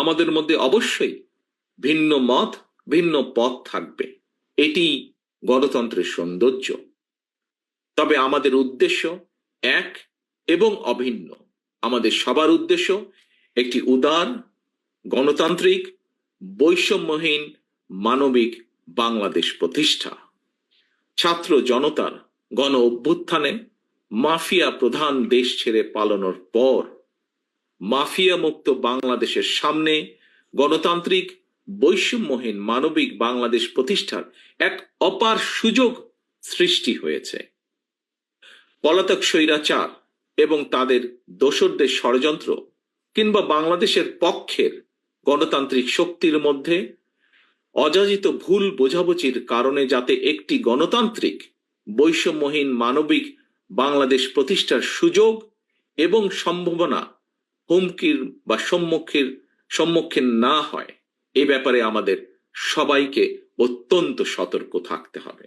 আমাদের মধ্যে অবশ্যই ভিন্ন মত, ভিন্ন পথ থাকবে। এটি গণতন্ত্রের সৌন্দর্য। তবে আমাদের উদ্দেশ্য এক এবং অভিন্ন। আমাদের সবার উদ্দেশ্য একটি উদার, গণতান্ত্রিক, বৈষম্যহীন, মানবিক বাংলাদেশ প্রতিষ্ঠা। ছাত্র জনতার গণ অভ্যুত্থানে মাফিয়া প্রধান দেশ ছেড়ে পালানোর পর মাফিয়া মুক্ত বাংলাদেশের সামনে গণতান্ত্রিক বৈষম্যহীন মানবিক বাংলাদেশ প্রতিষ্ঠার এক অপার সুযোগ সৃষ্টি হয়েছে। পলাতক স্বৈরাচার এবং তাদের দোসরদের ষড়যন্ত্র কিংবা বাংলাদেশের পক্ষের গণতান্ত্রিক শক্তির মধ্যে অযাচিত ভুল বোঝাবুঝির কারণে যাতে একটি গণতান্ত্রিক বৈষম্যহীন মানবিক বাংলাদেশ প্রতিষ্ঠার সুযোগ এবং সম্ভাবনা হুমকির বা সম্মুখের সম্মুখীন না হয় এ ব্যাপারে আমাদের সবাইকে অত্যন্ত সতর্ক থাকতে হবে।